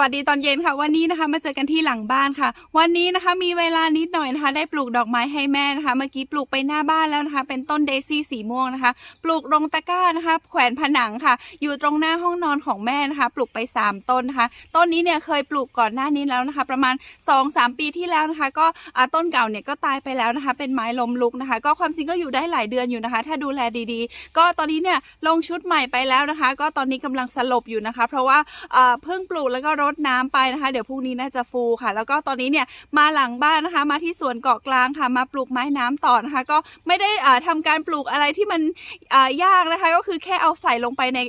วัสดีตอนเย็นค่ะ วันนี้นะคะมาเจอกันที่หลังบ้านค่ะ วันนี้นะคะมีเวลานิดหน่อยนะคะ ได้ปลูกดอกไม้ให้แม่นะคะ เมื่อกี้ปลูกไปหน้าบ้านแล้วนะคะ เป็นต้นเดซี่สีม่วงนะคะ ปลูกลงตะกร้านะคะ แขวนผนังค่ะ อยู่ตรงหน้าห้องนอนของแม่นะคะ ปลูกไป 3 ต้นนะคะ ต้นนี้เนี่ยเคยปลูกก่อนหน้านี้แล้วนะคะ ประมาณ 2-3 ปีที่แล้วนะคะ ก็ต้นเก่าเนี่ยก็ตายไปแล้วนะคะ เป็นไม้ล้มลุกนะคะ ก็ความจริงก็อยู่ได้หลายเดือนอยู่นะคะ ถ้าดูแลดีๆ ก็ตอนนี้เนี่ยลงชุดใหม่ไปแล้วนะคะ ก็ตอนนี้กำลังสลบอยู่นะคะ เพราะว่าเอ่อเพิ่งปลูกแล้วก็รดน้ำไปนะคะ เดี๋ยวพรุ่งนี้น่าจะฟูค่ะ แล้วก็ตอนนี้เนี่ยมาหลังบ้านนะคะ มาที่สวนเกาะกลางค่ะ มาปลูกไม้น้ำต่อนะคะ ก็ไม่ได้อ่าทำการปลูกอะไรที่มันอ่ายากนะคะ ก็คือแค่เอาใส่ลงไปใน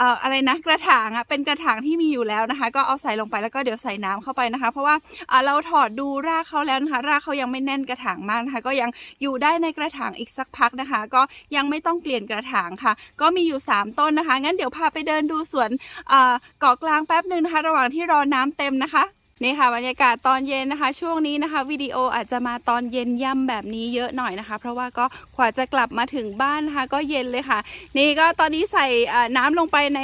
อ่าเอ่ออะไรนะกระถางอะเป็นกระถางที่มีอยู่แล้วนะคะ ก็เอาใส่ลงไปแล้วก็เดี๋ยวใส่น้ำเข้าไปนะคะ เพราะว่าอ่าเราถอดดูรากเขาแล้วนะคะรากเขายังไม่แน่นกระถางมากนะคะ ก็ยังอยู่ได้ในกระถางอีกสักพักนะคะ ก็ยังไม่ต้องเปลี่ยนกระถางค่ะ ก็มีอยู่ 3 ต้นนะคะ งั้นเดี๋ยวพาไปเดินดูสวนเอ่อเกาะกลางแป๊บหนึ่งนะคะ ระหว่างที่รอน้ำเต็มนะคะ นี่ค่ะบรรยากาศตอนเย็นนะคะ ช่วงนี้นะคะวิดีโออาจจะมาตอนเย็นย่ำแบบนี้เยอะหน่อยนะคะ เพราะว่าก็กว่าจะกลับมาถึงบ้านนะคะ ก็เย็นเลยค่ะ นี่ก็ตอนนี้ใส่น้ำลงไปใน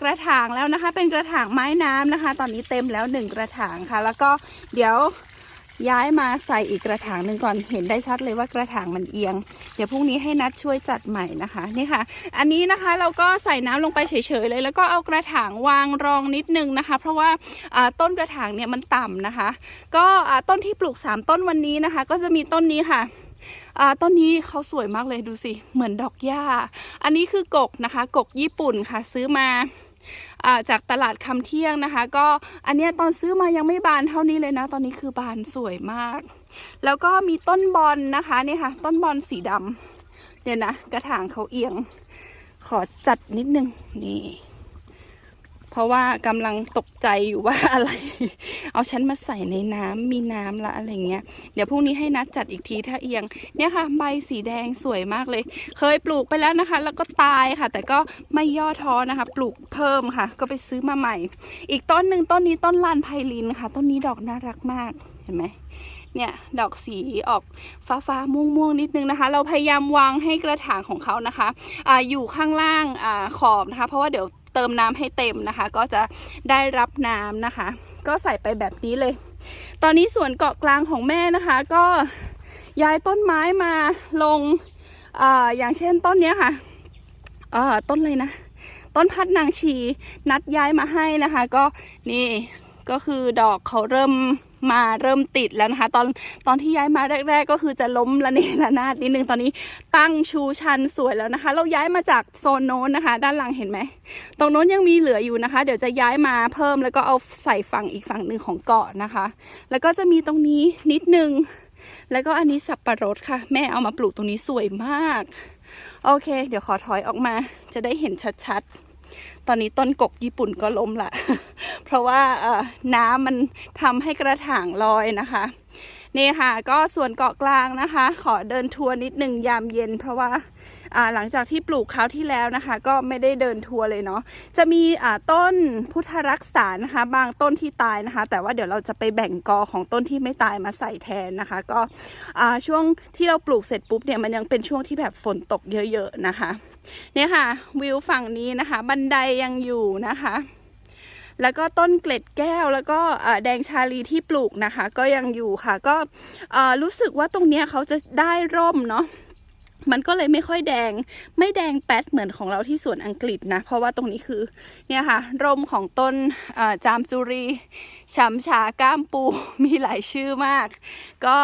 กระถางแล้วนะคะ เป็นกระถางไม้น้ำนะคะ ตอนนี้เต็มแล้วหนึ่งกระถางค่ะ แล้วก็เดี๋ยว ย้ายมาใส่อีกกระถางหนึ่งก่อนเห็นได้ชัดเลยว่ากระถางมันเอียง เดี๋ยวพรุ่งนี้ให้นัดช่วยจัดใหม่นะคะนี่ค่ะ อันนี้นะคะเราก็ใส่น้ำลงไปเฉยๆเลย แล้วก็เอากระถางวางรองนิดนึงนะคะ เพราะว่าต้นกระถางเนี่ยมันต่ำนะคะ ก็ต้นที่ปลูก 3 ต้นวันนี้นะคะ ก็จะมีต้นนี้ค่ะต้นนี้เขาสวยมากเลยดูสิเหมือนดอกหญ้า อันนี้คือกกนะคะ กกญี่ปุ่นค่ะ ซื้อมา จากตลาดคำเที่ยงนะคะ ก็อันนี้ตอนซื้อมายังไม่บานเท่านี้เลยนะ ตอนนี้คือบานสวยมาก แล้วก็มีต้นบอลนะคะนี่ค่ะ ต้นบอลสีดำเนี่ยนะกระถางเขาเอียง ขอจัดนิดนึงนี่ เพราะว่ากำลังตกใจอยู่ว่าอะไร เอาฉันมาใส่ในน้ำมีน้ำละอะไรเงี้ย เดี๋ยวพรุ่งนี้ให้นัดจัดอีกทีถ้าเอียง เนี่ยค่ะ ใบสีแดงสวยมากเลย เคยปลูกไปแล้วนะคะ แล้วก็ตายค่ะ แต่ก็ไม่ย่อท้อนะคะ ปลูกเพิ่มค่ะ ก็ไปซื้อมาใหม่ อีกต้นหนึ่งต้นนี้ต้นลานไพลินค่ะ ต้นนี้ดอกน่ารักมากเห็นไหมเนี่ยดอกสีออกฟ้าฟ้าม่วงม่วงๆนิดนึงนะคะ เราพยายามวางให้กระถางของเขานะคะอ่าอยู่ข้างล่างอ่าขอบนะคะ เพราะว่าเดี๋ยว เติมน้ำให้เต็มนะคะ ก็จะได้รับน้ำนะคะ ก็ใส่ไปแบบนี้เลย ตอนนี้สวนเกาะกลางของแม่นะคะ ก็ย้ายต้นไม้มาลงออย่างเช่นต้นนี้ค่ะต้นอะไรนะ ต้นพัดนางชีนัดย้ายมาให้นะคะ ก็นี่ก็คือดอกเขาเริ่ม มาเริ่มติดแล้วนะคะ ตอนตอนที่ย้ายมาแรก ๆ ก็คือจะล้มละเนระนาดนิดนึงตอนนี้ตั้งชูชันสวยแล้วนะคะ เราย้ายมาจากโซนโน้นนะคะ ด้านหลังเห็นไหมตรงโน้นยังมีเหลืออยู่นะคะ เดี๋ยวจะย้ายมาเพิ่มแล้วก็เอาใส่ฝั่งอีกฝั่งหนึ่งของเกาะนะคะ แล้วก็จะมีตรงนี้นิดนึง แล้วก็อันนี้สับปะรดค่ะ แม่เอามาปลูกตรงนี้สวยมาก โอเค เดี๋ยวขอถอยออกมาจะได้เห็นชัดๆ ตอนนี้ต้นกกญี่ปุ่นก็ล้มละ เพราะว่าน้ำมันทำให้กระถางลอยนะคะ นี่ค่ะ ก็ส่วนเกาะกลางนะคะ ขอเดินทัวร์นิดหนึ่งยามเย็น เพราะว่าหลังจากที่ปลูกคราวที่แล้วนะคะ ก็ไม่ได้เดินทัวร์เลยเนาะจะมีอ่าต้นพุทธรักษานะคะ บางต้นที่ตายนะคะ แต่ว่าเดี๋ยวเราจะไปแบ่งกอของต้นที่ไม่ตายมาใส่แทนนะคะ ก็ช่วงที่เราปลูกเสร็จปุ๊บเนี่ยมันยังเป็นช่วงที่แบบฝนตกเยอะ ๆ นะคะ เนี่ยค่ะ วิวฝั่งนี้นะคะ บันไดยังอยู่นะคะ แล้วก็ต้นเกล็ดแก้วแล้วก็แดงชาลีที่ปลูกนะคะ ก็ยังอยู่ค่ะ ก็รู้สึกว่าตรงเนี้ยเขาจะได้ร่มเนาะ มันก็เลยไม่ค่อยแดง ไม่แดงแป๊ดเหมือนของเราที่สวนอังกฤษนะ เพราะว่าตรงนี้คือเนี่ยค่ะร่มของต้นจามจุรีฉำฉาก้ามปูมีหลายชื่อมาก ก็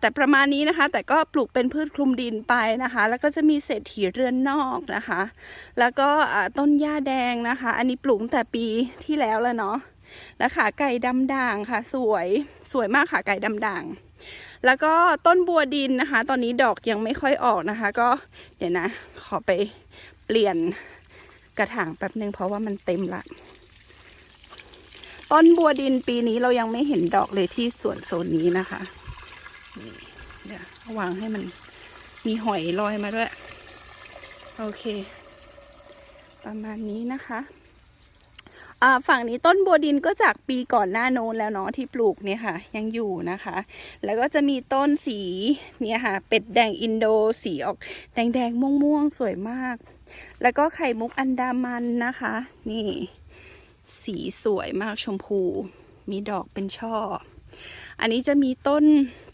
แต่ประมาณนี้นะคะ แต่ก็ปลูกเป็นพืชคลุมดินไปนะคะ แล้วก็จะมีเศรษฐีเรือนนอกนะคะ แล้วก็ต้นหญ้าแดงนะคะ อันนี้ปลูกแต่ปีที่แล้วแล้วเนาะแล้วขาไก่ดำด่างค่ะ สวยสวยมากขาไก่ดำด่าง แล้วก็ต้นบัวดินนะคะ ตอนนี้ดอกยังไม่ค่อยออกนะคะ ก็เดี๋ยวนะ ขอไปเปลี่ยนกระถางแป๊บนึงเพราะว่ามันเต็มละ ต้นบัวดินปีนี้เรายังไม่เห็นดอกเลยที่สวนโซนนี้นะคะนี่เดี๋ยววางให้มันมีหอยลอยมาด้วย โอเค ประมาณนี้นะคะ ฝั่งนี้ต้นบัวดินก็จากปีก่อนหน้าโน้นแล้วเนาะที่ปลูกเนี่ยค่ะ ยังอยู่นะคะ แล้วก็จะมีต้นสีเนี่ยค่ะ เป็ดแดงอินโดสีออกแดงแดงม่วงม่วงสวยมาก แล้วก็ไข่มุกอันดามันนะคะ นี่ สีสวยมากชมพู มีดอกเป็นช่อ อันนี้จะมีต้น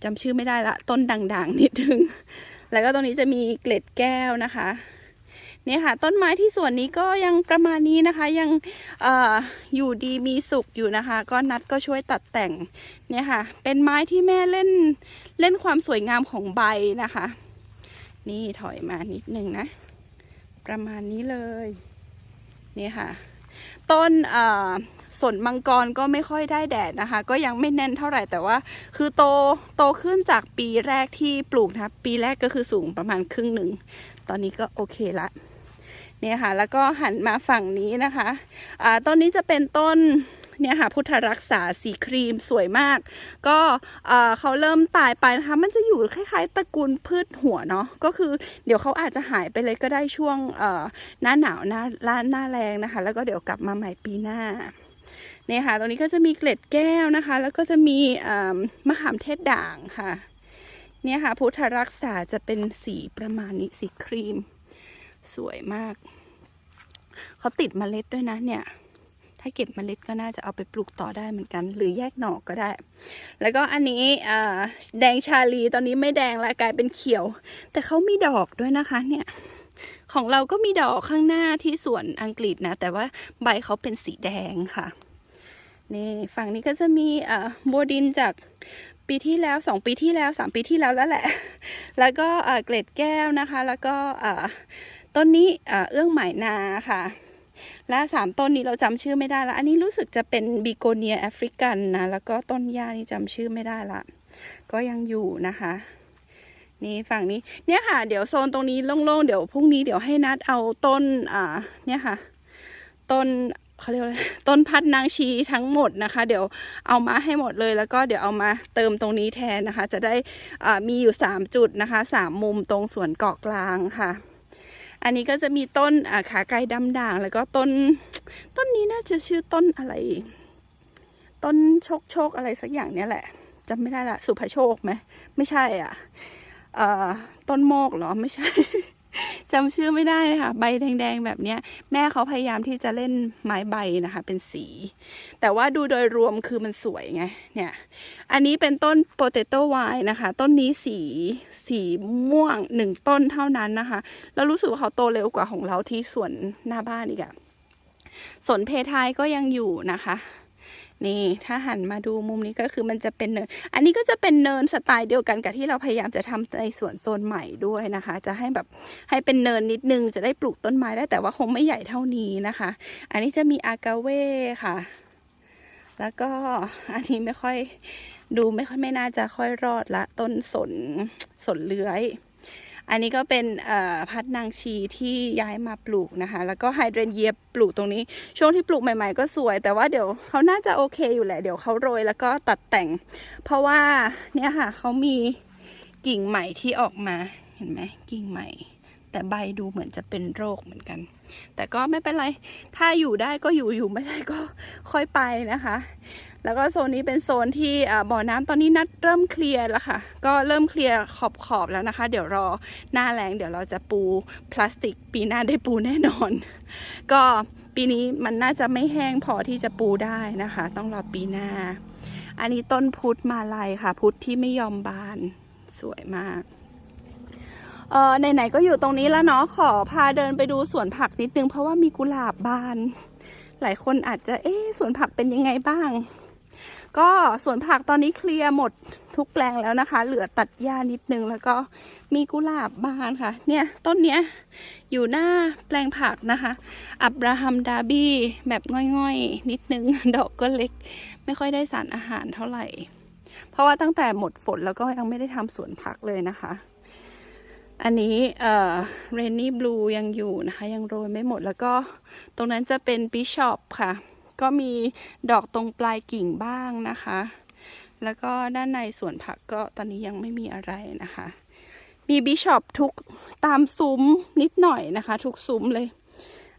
จำชื่อไม่ได้ละ ต้นด่างๆนิดนึง แล้วก็ตรงนี้จะมีเกล็ดแก้วนะคะ เนี่ยค่ะ ต้นไม้ที่สวนนี้ก็ยังประมาณนี้นะคะยังออยู่ดีมีสุขอยู่นะคะ ก็นัดก็ช่วยตัดแต่งเนี่ยค่ะ เป็นไม้ที่แม่เล่นเล่นความสวยงามของใบนะคะ นี่ถอยมานิดนึงนะ ประมาณนี้เลยนี่ค่ะ ต้นสนมังกรก็ไม่ค่อยได้แดดนะคะ ก็ยังไม่แน่นเท่าไหร่แต่ว่า คือโตโตขึ้นจากปีแรกที่ปลูกนะปีแรกก็คือสูงประมาณครึ่งหนึ่งตอนนี้ก็โอเคละ เนี่ยค่ะ แล้วก็หันมาฝั่งนี้นะคะอ่าต้นนี้จะเป็นต้นเนี่ยค่ะพุทธรักษาสีครีมสวยมาก ก็เขาเริ่มตายไปนะคะมันจะอยู่คล้ายๆตระกูลพืชหัวเนาะก็คือเดี๋ยวเขาอาจจะหายไปเลยก็ได้ช่วงหน้าหนาวหน้าหน้าหน้าแรงนะคะ แล้วก็เดี๋ยวกลับมาใหม่ปีหน้าเนี่ยค่ะตรงนี้ก็จะมีเกล็ดแก้วนะคะ แล้วก็จะมีมะขามเทศด่างค่ะเนี่ยค่ะพุทธรักษาจะเป็นสีประมาณนี้สีครีม สวยมาก เขาติดเมล็ดด้วยนะเนี่ย ถ้าเก็บเมล็ดก็น่าจะเอาไปปลูกต่อได้เหมือนกัน หรือแยกหน่อก็ได้ แล้วก็อันนี้แดงชาลีตอนนี้ไม่แดงละกลายเป็นเขียว แต่เขามีดอกด้วยนะคะเนี่ยของเราก็มีดอกข้างหน้าที่สวนอังกฤษนะ แต่ว่าใบเขาเป็นสีแดงค่ะ นี่ฝั่งนี้ก็จะมีอ่าโบวดินจากปีที่แล้วสองปีที่แล้วสามปีที่แล้วแล้วแหละ แล้วก็เกล็ดแก้วนะคะ แล้วก็ ต้นนี้เอื้องหมายนาค่ะ และสามต้นนี้เราจำชื่อไม่ได้ละ อันนี้รู้สึกจะเป็นบีโกเนียแอฟริกันนะ แล้วก็ต้นหญ้านี่จำชื่อไม่ได้ละ ก็ยังอยู่นะคะนี่ฝั่งนี้เนี่ยค่ะ เดี๋ยวโซนตรงนี้โล่งๆ เดี๋ยวพรุ่งนี้เดี๋ยวให้นัดเอาต้นอ่าเนี่ยค่ะ ต้นเขาเรียกว่าอะไรต้นพัดนางชีทั้งหมดนะคะ เดี๋ยวเอามาให้หมดเลยแล้วก็เดี๋ยวเอามาเติมตรงนี้แทนนะคะ จะได้อ่ามีอยู่สามจุดนะคะสามมุมตรงส่วนเกาะกลางค่ะ อันนี้ก็จะมีต้นขาไก่ดำด่าง แล้วก็ต้น ต้นนี้น่าจะชื่อต้นอะไร ต้นโชคโชคอะไรสักอย่างเนี้ยแหละจำไม่ได้ละสุภโชคไหมไม่ใช่อะอ่อต้นโมกเหรอไม่ใช่ จำชื่อไม่ได้นะคะใบแดงๆแบบเนี้ยแม่เขาพยายามที่จะเล่นไม้ใบนะคะ เป็นสี แต่ว่าดูโดยรวมคือมันสวยไงเนี่ย อันนี้เป็นต้น potato vine นะคะ ต้นนี้สีสีม่วงหนึ่งต้นเท่านั้นนะคะ แล้วรู้สึกว่าเขาโตเร็วกว่าของเราที่สวนหน้าบ้านอีกอะสวนเพทายก็ยังอยู่นะคะ นี่ถ้าหันมาดูมุมนี้ก็คือมันจะเป็นเนิน อันนี้ก็จะเป็นเนินสไตล์เดียวกันกับที่เราพยายามจะทำในสวนโซนใหม่ด้วยนะคะ จะให้แบบให้เป็นเนินนิดนึงจะได้ปลูกต้นไม้ได้แต่ว่าคงไม่ใหญ่เท่านี้นะคะ อันนี้จะมีอากาเว่ค่ะ แล้วก็อันนี้ไม่ค่อยดูไม่ค่อยไม่น่าจะค่อยรอดละต้นสนสนเลื้อย อันนี้ก็เป็นพัดนางชีที่ย้ายมาปลูกนะคะ แล้วก็ไฮเดรนเยียปลูกตรงนี้ ช่วงที่ปลูกใหม่ ๆ ก็สวย แต่ว่าเดี๋ยวเขาน่าจะโอเคอยู่แหละ เดี๋ยวเขาโรยแล้วก็ตัดแต่ง เพราะว่าเนี่ยค่ะเขามีกิ่งใหม่ที่ออกมา เห็นไหมกิ่งใหม่ แต่ใบดูเหมือนจะเป็นโรคเหมือนกัน แต่ก็ไม่เป็นไร ถ้าอยู่ได้ก็อยู่อยู่ไม่ได้ก็ค่อยไปนะคะ แล้วก็โซนนี้เป็นโซนที่บ่อน้ำตอนนี้นัดเริ่มเคลียร์แล้วค่ะ ก็เริ่มเคลียร์ขอบขอบแล้วนะคะ เดี๋ยวรอหน้าแรงเดี๋ยวเราจะปูพลาสติก ปีหน้าได้ปูแน่นอน ก็ปีนี้มันน่าจะไม่แห้งพอที่จะปูได้นะคะ ต้องรอปีหน้า อันนี้ต้นพุทธมาลัยค่ะ พุทธที่ไม่ยอมบานสวยมาก เออไหนๆก็อยู่ตรงนี้แล้วเนาะขอพาเดินไปดูสวนผักนิดนึง เพราะว่ามีกุหลาบบาน หลายคนอาจจะเอ๊สวนผักเป็นยังไงบ้าง ก็สวนผักตอนนี้เคลียร์หมดทุกแปลงแล้วนะคะ เหลือตัดหญ้านิดนึงแล้วก็มีกุหลาบบานค่ะ เนี่ยต้นเนี้ยอยู่หน้าแปลงผักนะคะ อับราฮัมดาบี้แบบง่อยๆ นิดนึง ดอกก็เล็ก ไม่ค่อยได้สารอาหารเท่าไหร่ เพราะว่าตั้งแต่หมดฝนแล้วก็ยังไม่ได้ทำสวนผักเลยนะคะ อันนี้เอ่อเรนนี่บลูยังอยู่นะคะ ยังโรยไม่หมดแล้วก็ตรงนั้นจะเป็นบิชอปค่ะ ก็มีดอกตรงปลายกิ่งบ้างนะคะ แล้วก็ด้านในสวนผักก็ตอนนี้ยังไม่มีอะไรนะคะ มีบิชอปทุกตามซุ้มนิดหน่อยนะคะ ทุกซุ้มเลย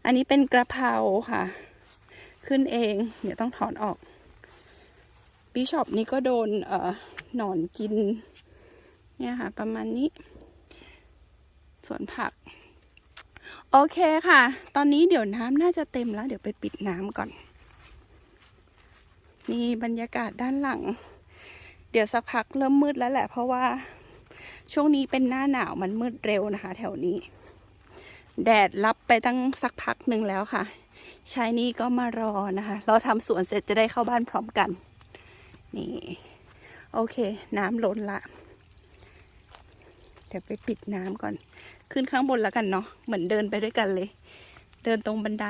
อันนี้เป็นกระเพราค่ะ ขึ้นเอง เดี๋ยวต้องถอนออกบิชอปนี้ก็โดนเอ่อหนอนกินเนี่ยค่ะ ประมาณนี้ สวนผัก โอเคค่ะ ตอนนี้เดี๋ยวน้ำน่าจะเต็มแล้ว เดี๋ยวไปปิดน้ำก่อน นี่บรรยากาศด้านหลัง เดี๋ยวสักพักเริ่มมืดแล้วแหละ เพราะว่าช่วงนี้เป็นหน้าหนาวมันมืดเร็วนะคะ แถวนี้ แดดรับไปตั้งสักพักหนึ่งแล้วค่ะชายนี่ก็มารอนะคะ เราทำสวนเสร็จจะได้เข้าบ้านพร้อมกัน นี่ โอเค น้ำล้นละ เดี๋ยวไปปิดน้ำก่อน ขึ้นข้างบนแล้วกันเนาะเหมือนเดินไปด้วยกันเลย เดินตรงบันได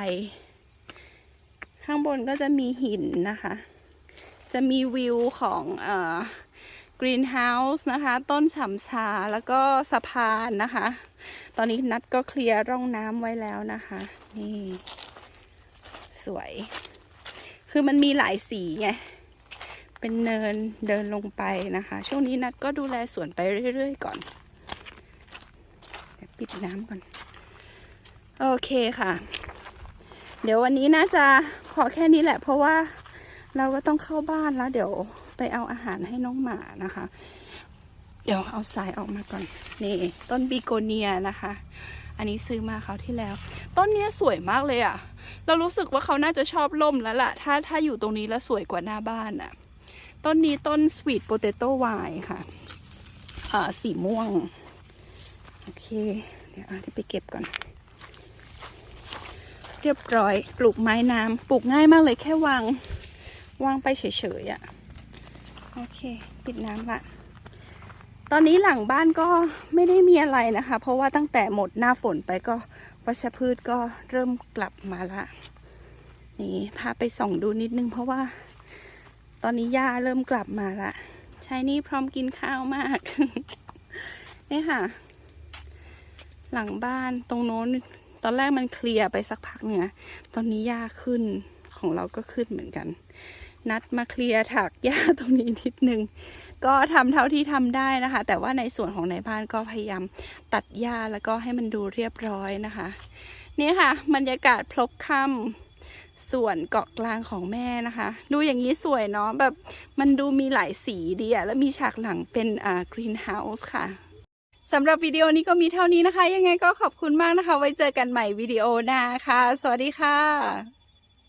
ข้างบนก็จะมีหินนะคะ จะมีวิวของเอ่อกรีนเฮาส์นะคะ ต้นฉ่ำชาแล้วก็สะพานนะคะ ตอนนี้นัดก็เคลียร์ร่องน้ำไว้แล้วนะคะ นี่ สวย คือมันมีหลายสีไง เป็นเนินเดินลงไปนะคะ ช่วงนี้นัดก็ดูแลสวนไปเรื่อยๆก่อน ปิดน้ำก่อน โอเคค่ะ เดี๋ยววันนี้น่าจะพอแค่นี้แหละ เพราะว่าเราก็ต้องเข้าบ้านแล้วเดี๋ยวไปเอาอาหารให้น้องหมานะคะ เดี๋ยวเอาสายออกมาก่อน นี่ ต้นบีโกเนียนะคะ อันนี้ซื้อมาเขาวที่แล้ว ต้นเนี้ยสวยมากเลยอะ่ะ เรารู้สึกว่าเขาน่าจะชอบล่มแล้วล่ะ ถ้าถ้าอยู่ตรงนี้แล้วสวยกว่าหน้าบ้านอะ่ะ ต้นนี้ต้น Sweet Potato Y ค่ะ อ่าสีม่วง โอเค เดี๋ยวเอาที่ไปเก็บก่อน เรียบร้อยปลูกไม้น้ำปลูกง่ายมากเลยแค่วาง วางไปเฉยๆอะ่ะ โอเค ปิดน้ำละตอนนี้หลังบ้านก็ไม่ได้มีอะไรนะคะ เพราะว่าตั้งแต่หมดหน้าฝนไปก็วัชพืชก็เริ่มกลับมาละ นี่พาไปส่องดูนิดนึงเพราะว่า ตอนนี้หญ้าเริ่มกลับมาละชายนี่พร้อมกินข้าวมาก นี่ค่ะ หลังบ้านตรงโน้น ตอนแรกมันเคลียร์ไปสักพักเนี่ยตอนนี้หญ้าขึ้นของเราก็ขึ้นเหมือนกัน นัดมาเคลียร์ถักหญ้าตรงนี้นิดนึงก็ทำเท่าที่ทำได้นะคะ แต่ว่าในส่วนของในบ้านก็พยายามตัดหญ้าแล้วก็ให้มันดูเรียบร้อยนะคะนี่ค่ะบรรยากาศพลบค่ำส่วนเกาะกลางของแม่นะคะ ดูอย่างนี้สวยเนาะแบบมันดูมีหลายสีดีอะแล้วมีฉากหลังเป็นอ่ากรีนเฮาส์ค่ะ สำหรับวิดีโอนี้ก็มีเท่านี้นะคะ ยังไงก็ขอบคุณมากนะคะ ไว้เจอกันใหม่วิดีโอหน้าค่ะ สวัสดีค่ะ